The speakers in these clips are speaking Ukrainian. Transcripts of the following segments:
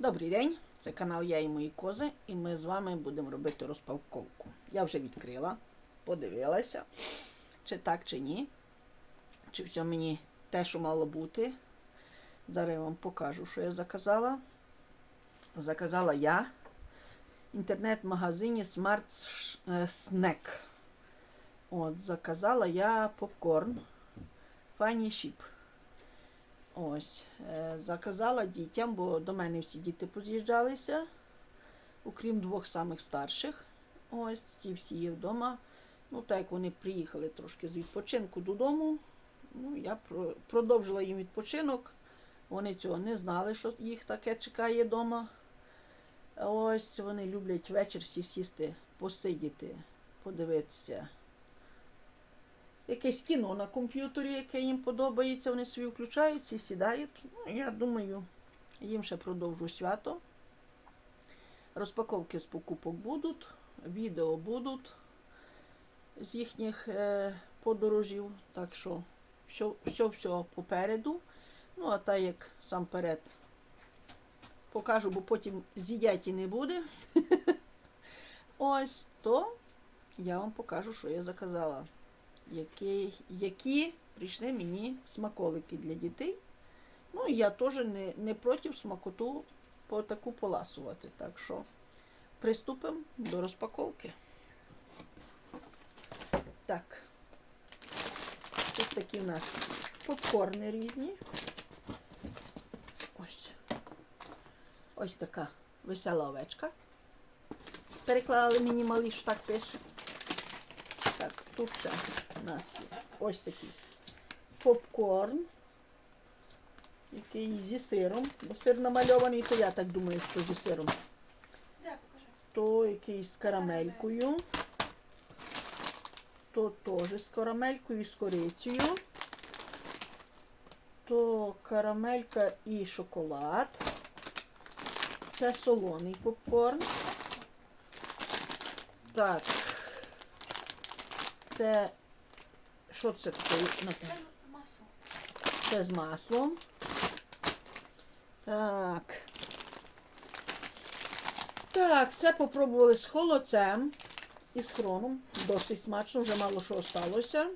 Добрий день, це канал Я і мої кози, і ми з вами будемо робити розпаковку. Я вже відкрила, подивилася, чи так, чи ні. Чи все мені те, що мало бути. Зараз я вам покажу, що я заказала. Заказала я в інтернет-магазині Smart Snack. От, заказала я попкорн Funny Ship. Ось, е, заказала дітям, бо до мене всі діти поз'їжджалися, окрім двох самих старших. Ось, ті всі є вдома. Ну, так як вони приїхали трошки з відпочинку додому, ну, я продовжила їм відпочинок. Вони цього не знали, що їх таке чекає вдома. Ось вони люблять вечір всі сісти, посидіти, подивитися якесь кіно на комп'ютері, яке їм подобається, вони собі включаються і сідають. Ну, я думаю, їм ще продовжу свято. Розпаковки з покупок будуть, відео будуть з їхніх е, подорожів. Так що все, все попереду. Ну, а так як сам перед покажу, бо потім з'їдять і не буде. Ось то я вам покажу, що я заказала які, які прийшли мені смаколики для дітей. Ну, і я теж не, не проти смакоту по таку поласувати. Так що приступимо до розпаковки. Так. Тут такі в нас попкорни різні. Ось. Ось така весела овечка. Переклали мені малий, що так пише. Так, тут ще у нас є ось такий попкорн, який зі сиром, бо сир намальований, то я так думаю, що зі сиром. То якийсь з карамелькою. То теж з карамелькою і з корицею. То карамелька і шоколад. Це солоний попкорн. Так. Це. Що це таке? Наталя? Це масло. Це з маслом. Так. Так, це попробували з холодцем і з хроном. Досить смачно, вже мало що осталося.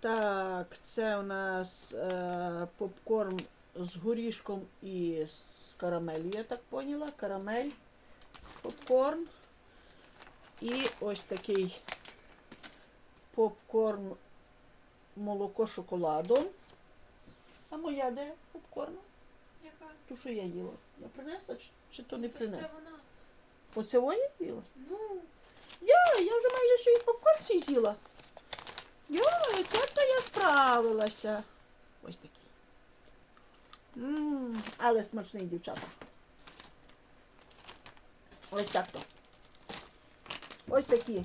Так, це у нас е, попкорн з горішком і з карамелью, я так поняла. Карамель, попкорн. І ось такий попкорн молоко шоколадом. А моя де попкорн? Яка? Ту, що я їла. Я принесла чи, чи то не Це принесла? вона. Оце я їла? Ну, Я, я вже майже всю попкорн цей з'їла. Йой, це то я справилася. Ось такий. Ммм, але смачний, дівчата. Ось так то. Ось такі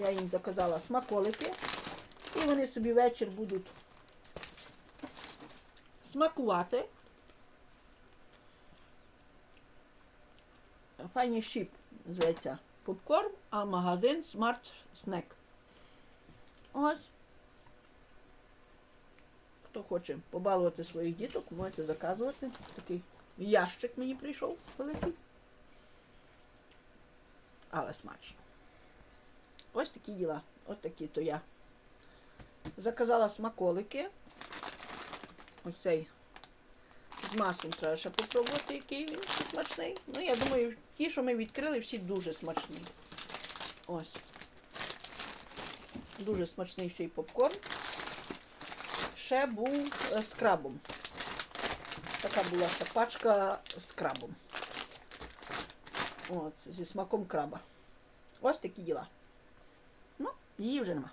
я їм заказала смаколики. І вони собі вечір будуть смакувати. Файні щіп зветься попкорн, а магазин Smart Snack. Ось. Хто хоче побалувати своїх діток, можете заказувати. Такий ящик мені прийшов великий. Але смачно. Ось такі діла. Ось такі то я. Заказала смаколики. Ось цей з маслом треба ще попробувати, який він смачний. Ну, я думаю, ті, що ми відкрили, всі дуже смачні. Ось. Дуже смачний цей попкорн. Ще був е, з крабом. Така була ще пачка з крабом. От, зі смаком краба. Ось такі діла. Її вже нема.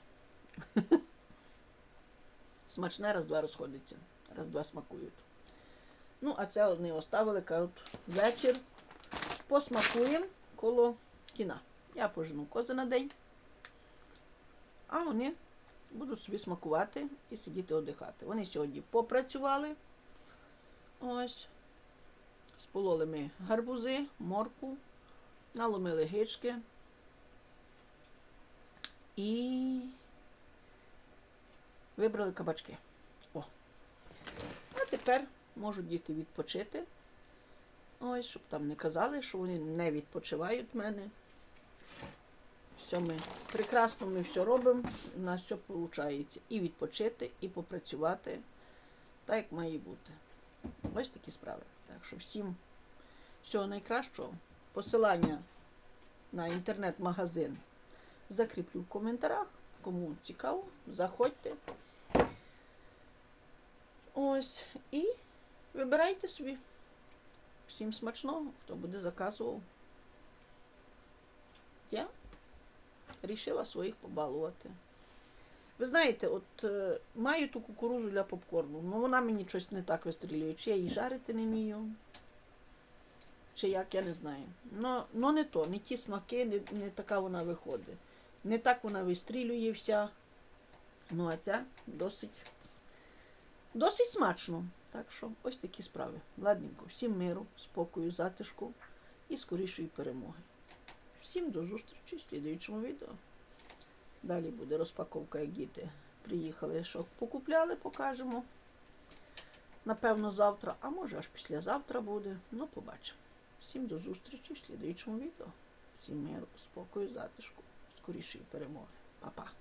Смачне раз-два розходиться. Раз-два смакують. Ну, а це вони оставили, кажуть, вечір. Посмакуємо коло кіна. Я пожену кози на день. А вони будуть собі смакувати і сидіти одихати. Вони сьогодні попрацювали. Ось. Спололи ми гарбузи, морку, наломили гички. І вибрали кабачки. О. А тепер можуть діти відпочити. Ось, щоб там не казали, що вони не відпочивають в мене. Все ми прекрасно ми все робимо, у нас все виходить. І відпочити, і попрацювати, так як має бути. Ось такі справи. Так що всім всього найкращого. Посилання на інтернет-магазин закріплю в коментарях. Кому цікаво, заходьте. Ось. І вибирайте собі. Всім смачного, хто буде заказував. Я рішила своїх побалувати. Ви знаєте, от е, маю ту кукурузу для попкорну, але вона мені щось не так вистрілює. Чи я її жарити не вмію, чи як, я не знаю. Но, но не то, не ті смаки, не, не така вона виходить. Не так вона вистрілює вся. Ну, а ця досить, досить смачно. Так що ось такі справи. Ладненько, всім миру, спокою, затишку і скорішої перемоги. Всім до зустрічі в слідуючому відео. Далі буде розпаковка, як діти приїхали, що покупляли, покажемо. Напевно, завтра, а може аж післязавтра буде. Ну, побачимо. Всім до зустрічі в слідуючому відео. Всім миру, спокою, затишку, скорішої перемоги. Па-па.